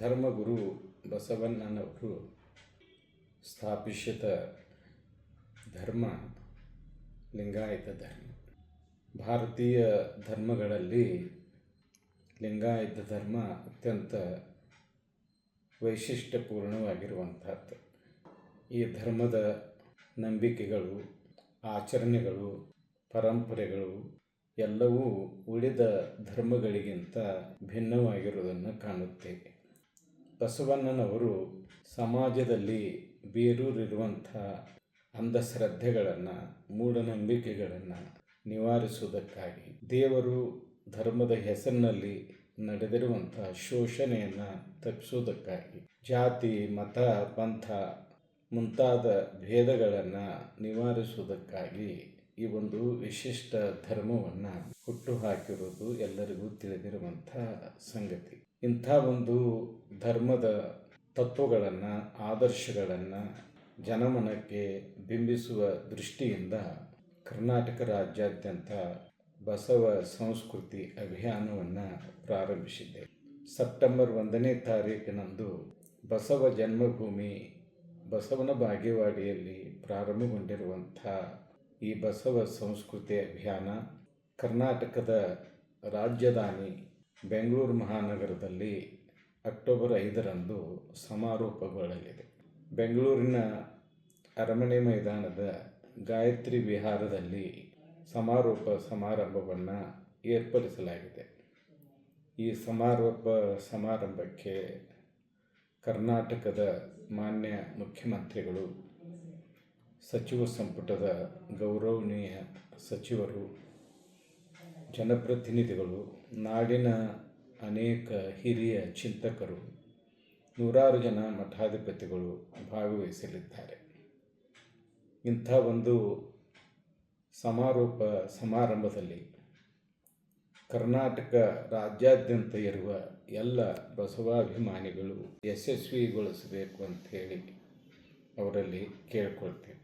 ಧರ್ಮಗುರು ಬಸವಣ್ಣನವರು ಸ್ಥಾಪಿಸಿದ ಧರ್ಮ, ಲಿಂಗಾಯತ ಧರ್ಮ. ಭಾರತೀಯ ಧರ್ಮಗಳಲ್ಲಿ ಲಿಂಗಾಯತ ಧರ್ಮ ಅತ್ಯಂತ ವೈಶಿಷ್ಟ್ಯಪೂರ್ಣವಾಗಿರುವಂಥದ್ದು. ಈ ಧರ್ಮದ ನಂಬಿಕೆಗಳು, ಆಚರಣೆಗಳು, ಪರಂಪರೆಗಳು ಎಲ್ಲವೂ ಉಳಿದ ಧರ್ಮಗಳಿಗಿಂತ ಭಿನ್ನವಾಗಿರುವುದನ್ನು ಕಾಣುತ್ತೇವೆ. ಬಸವಣ್ಣನವರು ಸಮಾಜದಲ್ಲಿ ಬೇರೂರಿರುವಂಥ ಅಂಧಶ್ರದ್ಧೆಗಳನ್ನು, ಮೂಢನಂಬಿಕೆಗಳನ್ನು ನಿವಾರಿಸುವುದಕ್ಕಾಗಿ ದೇವರು ಧರ್ಮದ ಹೆಸರಿನಲ್ಲಿ ನಡೆದಿರುವಂಥ ಶೋಷಣೆಯನ್ನು ತಪ್ಪಿಸುವುದಕ್ಕಾಗಿ ಜಾತಿ, ಮತ, ಪಂಥ ಮುಂತಾದ ಭೇದಗಳನ್ನು ನಿವಾರಿಸುವುದಕ್ಕಾಗಿ ಈ ಒಂದು ವಿಶಿಷ್ಟ ಧರ್ಮವನ್ನು ಹುಟ್ಟುಹಾಕಿರುವುದು ಎಲ್ಲರಿಗೂ ತಿಳಿದಿರುವಂಥ ಸಂಗತಿ. ಇಂಥ ಒಂದು ಧರ್ಮದ ತತ್ವಗಳನ್ನು, ಆದರ್ಶಗಳನ್ನು ಜನಮನಕ್ಕೆ ಬಿಂಬಿಸುವ ದೃಷ್ಟಿಯಿಂದ ಕರ್ನಾಟಕ ರಾಜ್ಯಾದ್ಯಂತ ಬಸವ ಸಂಸ್ಕೃತಿ ಅಭಿಯಾನವನ್ನು ಪ್ರಾರಂಭಿಸಿದೆ ಸೆಪ್ಟೆಂಬರ್ ಒಂದನೇ ತಾರೀಕಿನಂದು ಬಸವ ಜನ್ಮಭೂಮಿ ಬಸವನ ಬಾಗೇವಾಡಿಯಲ್ಲಿ ಪ್ರಾರಂಭಗೊಂಡಿರುವಂಥ ಈ ಬಸವ ಸಂಸ್ಕೃತಿ ಅಭಿಯಾನ ಕರ್ನಾಟಕದ ರಾಜಧಾನಿ ಬೆಂಗಳೂರು ಮಹಾನಗರದಲ್ಲಿ ಅಕ್ಟೋಬರ್ ಐದರಂದು ಸಮಾರೋಪಗೊಳ್ಳಲಿದೆ. ಬೆಂಗಳೂರಿನ ಅರಮನೆ ಮೈದಾನದ ಗಾಯತ್ರಿ ವಿಹಾರದಲ್ಲಿ ಸಮಾರೋಪ ಸಮಾರಂಭವನ್ನು ಏರ್ಪಡಿಸಲಾಗಿದೆ. ಈ ಸಮಾರೋಪ ಸಮಾರಂಭಕ್ಕೆ ಕರ್ನಾಟಕದ ಮಾನ್ಯ ಮುಖ್ಯಮಂತ್ರಿಗಳು, ಸಚಿವ ಸಂಪುಟದ ಗೌರವನೀಯ ಸಚಿವರು ಜನಪ್ರತಿನಿಧಿಗಳು, ನಾಡಿನ ಅನೇಕ ಹಿರಿಯ ಚಿಂತಕರು, ನೂರಾರು ಜನ ಮಠಾಧಿಪತಿಗಳು ಭಾಗವಹಿಸಲಿದ್ದಾರೆ. ಇಂಥ ಒಂದು ಸಮಾರೋಪ ಸಮಾರಂಭದಲ್ಲಿ ಕರ್ನಾಟಕ ರಾಜ್ಯಾದ್ಯಂತ ಇರುವ ಎಲ್ಲ ಬಸವಾಭಿಮಾನಿಗಳು ಯಶಸ್ವಿಗೊಳಿಸಬೇಕು ಅಂಥೇಳಿ ಅವರಲ್ಲಿ ಕೇಳ್ಕೊಳ್ತೇವೆ